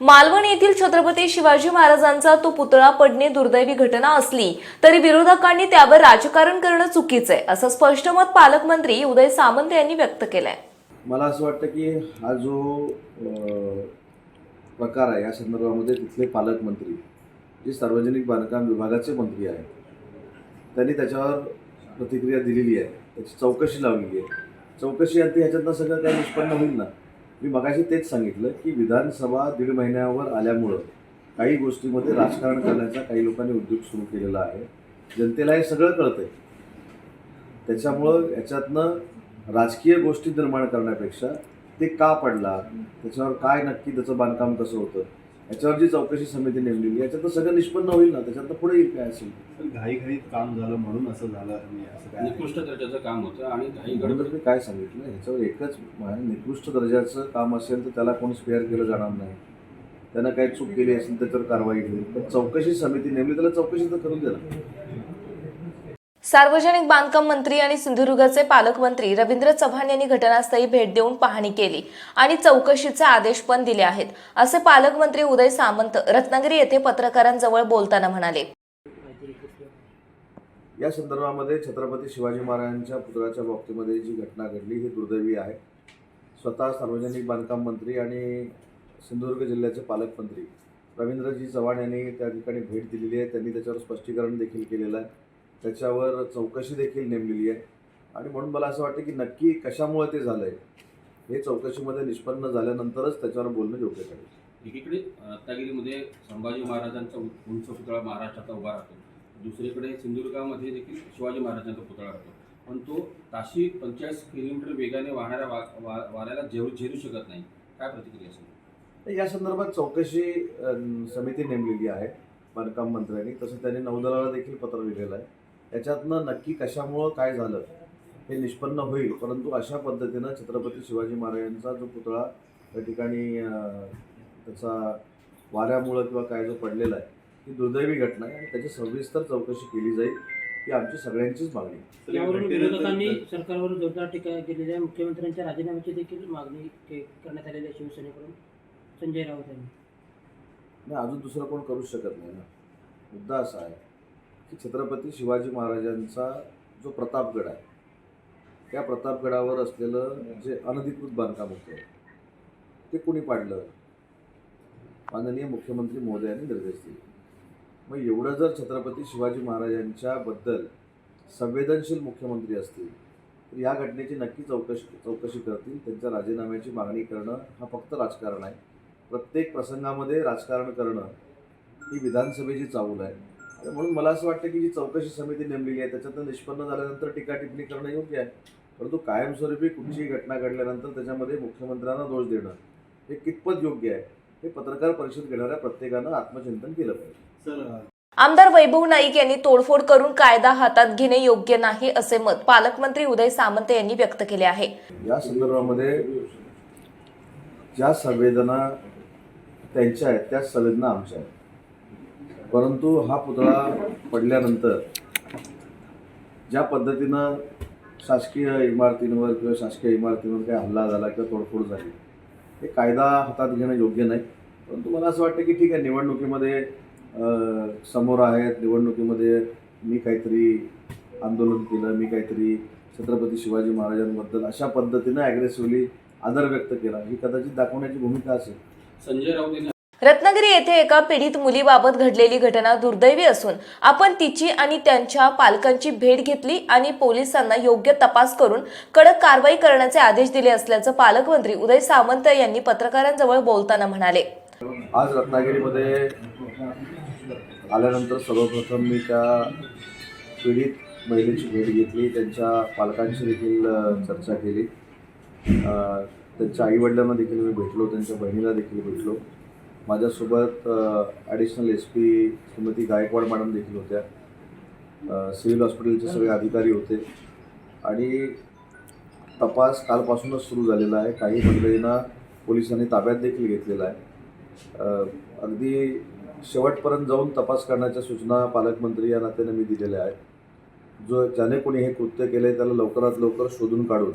मालवण येथील छत्रपती शिवाजी महाराजांचा तो पुतळा पडणे दुर्दैवी घटना असली तरी विरोधकांनी त्यावर राजकारण करणं चुकीचं आहे असं स्पष्ट मत पालकमंत्री उदय सामंत यांनी व्यक्त केलंय. मला असं वाटतं की हा जो प्रकार आहे या संदर्भामध्ये तिथले पालकमंत्री जे सार्वजनिक बांधकाम विभागाचे मंत्री आहेत त्यांनी त्याच्यावर प्रतिक्रिया दिलेली आहे. त्याची चौकशी लावलेली आहे. चौकशी अंती ह्याच्यातनं सगळं काही निष्पन्न होईल ना? मी मगाशी तेच सांगितलं की विधानसभा दीड महिन्यावर आल्यामुळं काही गोष्टीमध्ये राजकारण करण्याचा काही लोकांनी उद्योग सुरू केलेला आहे. जनतेला हे सगळं कळतंय. त्याच्यामुळं याच्यातनं राजकीय गोष्टी निर्माण करण्यापेक्षा ते का पडला? त्याच्यावर काय नक्की त्याचं बांधकाम कसं होतं? याच्यावर जी चौकशी समिती नेमलेली आहे, याच्यातनं सगळं निष्पन्न होईल ना त्याच्यातनं पुढे येईल काय असेल? पण घाईघाईत काम झालं म्हणून असं झालं आणि असं काय? निकृष्ट दर्जाचं काम होतं आणि काही म्हणून गडबड मी काय सांगितलं ह्याच्यावर एकच निकृष्ट दर्जाचं काम असेल तर त्याला कोणी स्पेअर केलं जाणार नाही. त्यानं काही चूक केली असेल त्याच्यावर कारवाई होईल. पण चौकशी समिती नेमली त्याला चौकशी तर करून द्या ना सार्वजनिक बांधकाम मंत्री आणि सिंधुदुर्गचे पालकमंत्री रवींद्र चव्हाण यांनी घटनास्थळी भेट देऊन पाहणी केली आणि चौकशीचे आदेश पण दिले आहेत असे पालकमंत्री उदय सामंत रत्नागिरी येथे पत्रकारांजवळ बोलताना म्हणाले. या संदर्भामध्ये छत्रपती शिवाजी महाराजांच्या पुतळ्याच्या बाबतीमध्ये जी घटना घडली ही दुर्दैवी आहे. स्वतः सार्वजनिक बांधकाम मंत्री आणि सिंधुदुर्ग जिल्ह्याचे पालकमंत्री रवींद्रजी चव्हाण यांनी त्या ठिकाणी भेट दिलेली आहे. त्यांनी त्याच्यावर स्पष्टीकरण देखील केलेलं आहे. त्याच्यावर चौकशी देखील नेमलेली आहे. आणि म्हणून मला असं वाटतं की नक्की कशामुळे ते झालं आहे हे चौकशीमध्ये निष्पन्न झाल्यानंतरच त्याच्यावर बोलणं योग्य ठरेल. एकीकडे रत्नागिरीमध्ये संभाजी महाराजांचा उंच पुतळा महाराष्ट्राचा उभा राहतो. दुसरीकडे सिंधुदुर्गामध्ये देखील शिवाजी महाराजांचा पुतळा राहतो. पण तो ताशी पंचेचाळीस किलोमीटर वेगाने वाहणाऱ्या वा वा- वाऱ्याला झेरू झेरू शकत नाही. काय प्रतिक्रिया असेल तर या संदर्भात चौकशी समिती नेमलेली आहे बांधकाम मंत्र्यांनी. तसं त्यांनी नौदलाला देखील पत्र लिहिलेलं आहे. याच्यातनं नक्की कशामुळं काय झालं हे निष्पन्न होईल. परंतु अशा पद्धतीनं छत्रपती शिवाजी महाराजांचा जो पुतळा त्या ठिकाणी त्याचा वाऱ्यामुळं किंवा काय जो पडलेला आहे ही दुर्दैवी घटना आहे आणि त्याची सविस्तर चौकशी केली जाईल ही आमची सगळ्यांचीच मागणी यावरून विरोधकांनी सरकारवर जोरदार टीका केलेली आहे. मुख्यमंत्र्यांच्या राजीनाम्याची देखील मागणी के- करण्यात आलेली आहे शिवसेनेकडून. संजय राऊत यांनी. नाही अजून दुसरं कोण करूच शकत नाही ना. मुद्दा असा आहे. की छत्रपती शिवाजी महाराजांचा जो प्रतापगड आहे त्या प्रतापगडावर असलेलं जे अनधिकृत बांधकाम होतं ते कुणी पाडलं? माननीय मुख्यमंत्री महोदयांनी निर्देश दिले. मग एवढं जर छत्रपती शिवाजी महाराजांच्याबद्दल संवेदनशील मुख्यमंत्री असतील तर या घटनेची नक्की चौकशी चौकशी करतील. त्यांच्या राजीनाम्याची मागणी करणं हा फक्त राजकारण आहे. प्रत्येक प्रसंगामध्ये राजकारण करणं ही विधानसभेची चावल आहे. म्हणून मला असं वाटतं की जी चौकशी समिती नेमलेली आहे त्याच्यातनं निष्पन्न झाल्यानंतर टीका टिप्पणी करणं योग्य आहे. परंतु कायमस्वरूपी कुठलीही घटना घडल्यानंतर त्याच्यामध्ये मुख्यमंत्र्यांना दोष देणं हे कितपत योग्य आहे हे पत्रकार परिषद घेणाऱ्या प्रत्येकानं आत्मचिंतन केलं पाहिजे. आमदार वैभव नाईक यांनी तोडफोड करून कायदा हातात घेणे योग्य नाही असे मत पालकमंत्री उदय सामंत यांनी व्यक्त केले आहे. या संदर्भामध्ये ज्या संवेदना त्यांच्या आहेत त्याच संवेदना आमच्या आहेत. परंतु हा पुतळा पडल्यानंतर ज्या पद्धतीनं शासकीय इमारतींवर किंवा शासकीय इमारतींवर काही हल्ला झाला किंवा तोडफोड झाली हे कायदा हातात घेणं योग्य नाही. परंतु मला असं वाटतं की ठीक आहे निवडणुकीमध्ये समोर आहेत. निवडणुकीमध्ये मी काहीतरी आंदोलन केलं मी काहीतरी छत्रपती शिवाजी महाराजांबद्दल अशा पद्धतीनं ॲग्रेसिव्हली आदर व्यक्त केला. ही कदाचित दाखवण्याची भूमिका असेल. संजय राऊत यांनी रत्नागिरी येथे एका पीडित मुलीबाबत घडलेली घटना दुर्दैवी असून आपण तिची आणि त्यांच्या पालकांची भेट घेतली आणि पोलिसांना योग्य तपास करून कडक कारवाई करण्याचे आदेश दिले असल्याचं पालकमंत्री उदय सामंत यांनी पत्रकारांजवळ बोलताना म्हणाले. आज रत्नागिरीमध्ये आल्यानंतर सर्वप्रथम मी त्या पीडित महिलेची भेट घेतली त्यांच्या पालकांशी देखील चर्चा केली. अ, त्यांच्या आईवडिलांना देखील मी भेटलो त्यांच्या बहिणीला देखील भेटलो. माझ्यासोबत additional S P Shrimati Gaikwad madam देखील होत्या. सिव्हिल हॉस्पिटलचे सगळे अधिकारी होते. आणि तपास कालपासूनच सुरू झालेला आहे. काही मंडळींना पोलिसांनी ताब्यात देखील घेतलेला आहे. अगदी शेवटपर्यंत जाऊन तपास करण्याच्या सूचना पालकमंत्री या नात्याने मी दिलेल्या आहेत. जो ज्याने कोणी हे कृत्य केलं आहे त्याला लवकरात लवकर शोधून काढून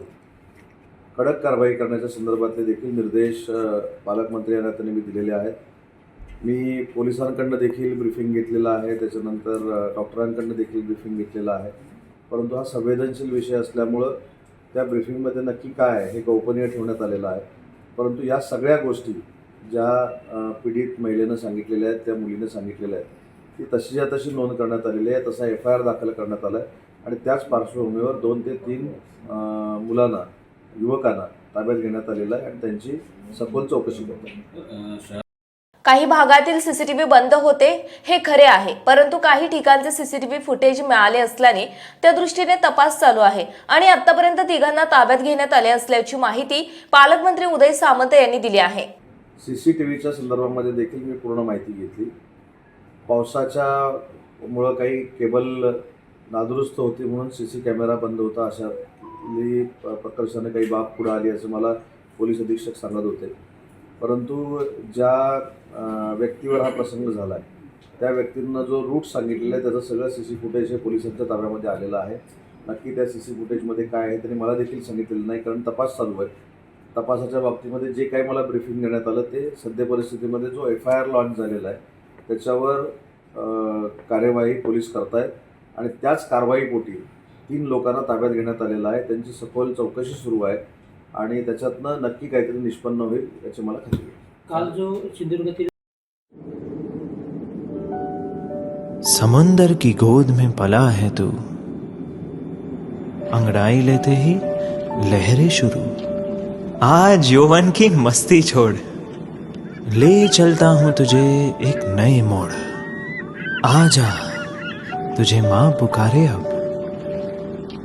कडक कारवाई करण्याच्या संदर्भातले देखील निर्देश पालकमंत्री यांना त्यांनी मी दिलेले आहेत. मी पोलिसांकडनं देखील ब्रिफिंग घेतलेलं आहे. त्याच्यानंतर डॉक्टरांकडनं देखील ब्रीफिंग घेतलेलं आहे. परंतु हा संवेदनशील विषय असल्यामुळं त्या ब्रिफिंगमध्ये नक्की काय आहे हे गोपनीय ठेवण्यात आलेलं आहे. परंतु या सगळ्या गोष्टी ज्या पीडित महिलेनं सांगितलेल्या आहेत त्या मुलीनं सांगितलेल्या आहेत ती तशीच्या तशी नोंद करण्यात आलेली आहे. तसा एफ आय आर दाखल करण्यात आला आहे आणि त्याच पार्श्वभूमीवर दोन ते तीन मुलांना युवकांना ताब्यात घेण्यात आलेलं आहे आणि त्यांची सखोल चौकशी करतात काही भागातील सीसीटीव्ही बंद होते हे खरे आहे परंतु काही ठिकाणचे सीसीटीव्ही फुटेज मिळाले असल्याने त्या दृष्टीने तपास चालू आहे आणि आतापर्यंत तिघांना ताब्यात घेण्यात आले असल्याची माहिती पालकमंत्री उदय सामंत यांनी दिली आहे. सी सी टी व्हीच्या संदर्भामध्ये देखील मी पूर्ण माहिती घेतली. पावसाच्या मुळं काही केबल नादुरुस्त होती म्हणून सी सी कॅमेरा बंद होता अशातली प- प्रकर्षाने काही बाब पुढे आली असं मला पोलीस अधीक्षक सांगत होते. परंतु ज्या व्यक्तीवर हा प्रसंग झाला आहे त्या व्यक्तींना जो रूट सांगितलेला आहे त्याचं सगळं सी सी फुटेज हे पोलिसांच्या ताब्यामध्ये आलेलं आहे. नक्की त्या सी सी फुटेजमध्ये काय आहे त्यांनी मला देखील सांगितलेलं नाही कारण तपास चालू आहे. तपासाच्या बाबतीमध्ये जे काही मला ब्रिफिंग देण्यात आलं ते सद्य परिस्थितीमध्ये जो एफ आय आर लॉन्च झालेला आहे त्याच्यावर कार्यवाही पोलीस करतायत. आणि त्याच कारवाईपोटी तीन लोकांना ताब्यात घेण्यात आलेलं आहे. त्यांची सखोल चौकशी सुरू आहे आणि त्याच्यातनं नक्की काहीतरी निष्पन्न होईल याची मला खात्री आहे. काल जो सिंधुदुर्गातील समंदर की गोद में पला है तू। अंगड़ाई लेते ही लहरें शुरू। आज यौवन की मस्ती छोड़। ले चलता हूँ तुझे एक नए मोड़। आजा तुझे माँ पुकारे अब।